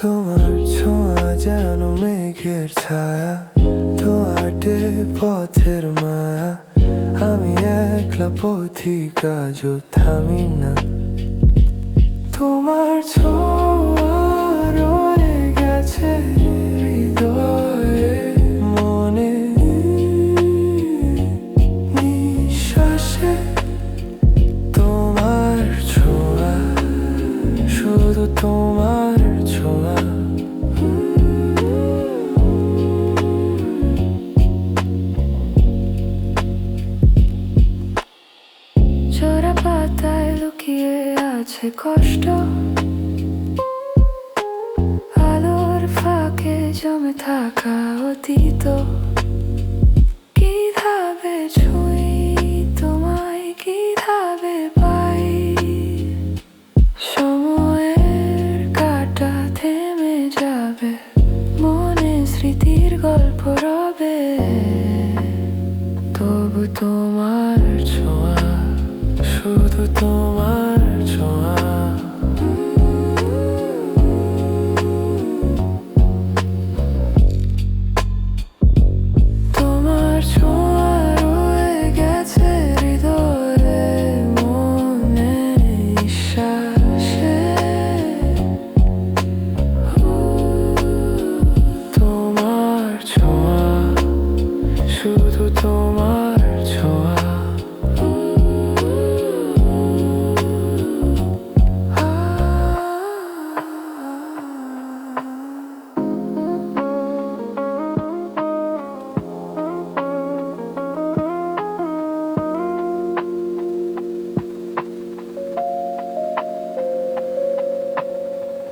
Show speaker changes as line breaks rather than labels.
তোমার ছোঁয়া যেন মেঘের ছায়া তোয়াটে পথের মায়া। আমি একলা পথিকা যো থামি না তোমার ছোঁয়া লুকিয়ে আছে কষ্ট। আলোর ফাঁকে জমে থাকা অতীত। কীভাবে ছুঁই তোমায়, কীভাবে পাই? সময়ের কাটা থেমে যাবে, মনে স্মৃতির গল্প রবে। তবু তোমার ছোঁয়া শুধু তোমার ছোঁয়া। তোমার ছোঁয়া রয়ে গেছে হৃদয়ে মনে শ্বাসে তোমার ছোঁয়া শুধু তোমার